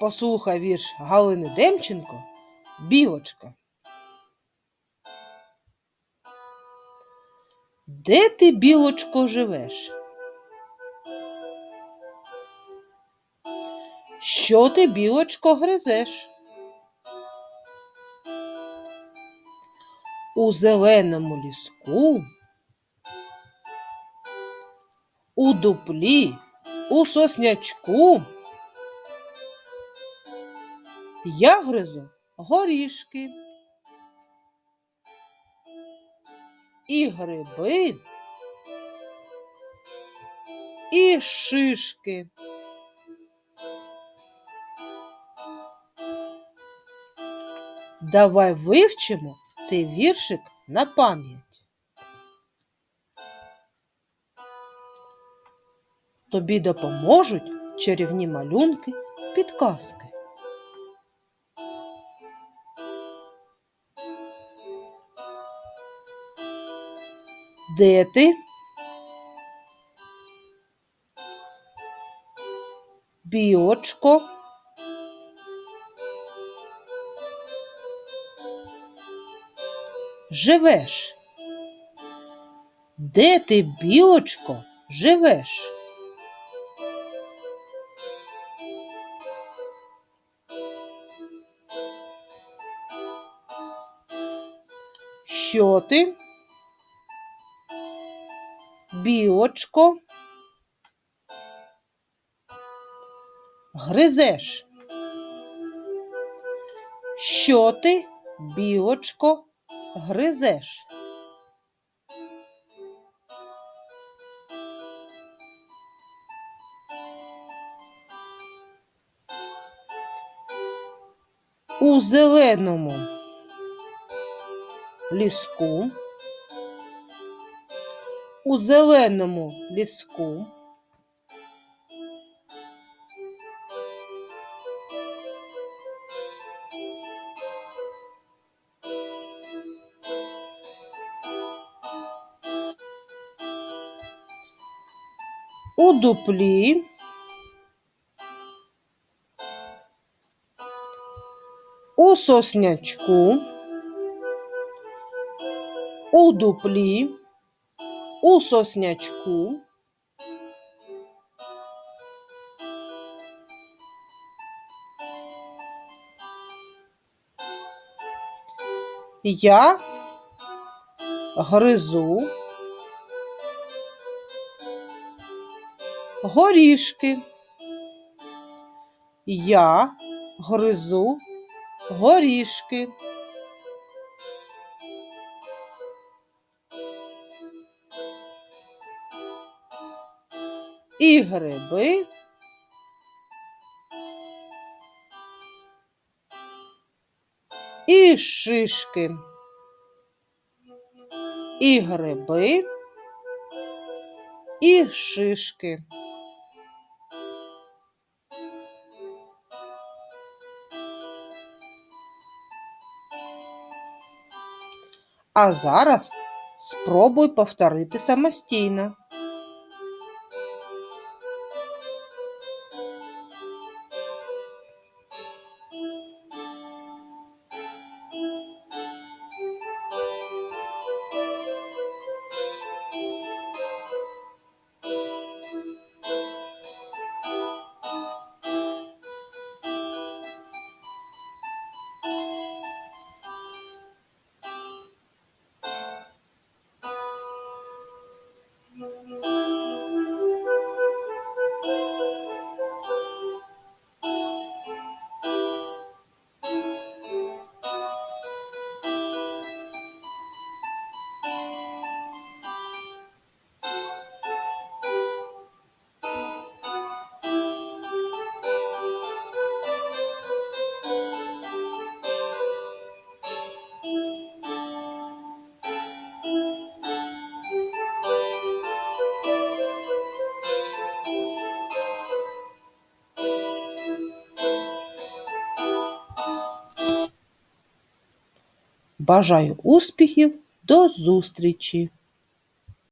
Послухай вірш Галини Демченко Білочка. Де ти, білочко, живеш? Що ти, білочко, гризеш? У зеленому ліску, у дуплі, у соснячку. Я гризу горішки і гриби, і шишки. Давай вивчимо цей віршик на пам'ять. Тобі допоможуть чарівні малюнки, підказки. Де ти? Білочко. Живеш? Де ти, білочко, живеш? Що ти? Білочко. Гризеш. Що ти, білочко, гризеш? У зеленому ліску, у зеленому ліску. У дуплі. У соснячку, у дуплі, у соснячку. Я гризу горішки. Я гризу горішки. І гриби. І шишки. І гриби. І шишки. А зараз спробуй повторити самостійно. Бажаю успіхів, до зустрічі!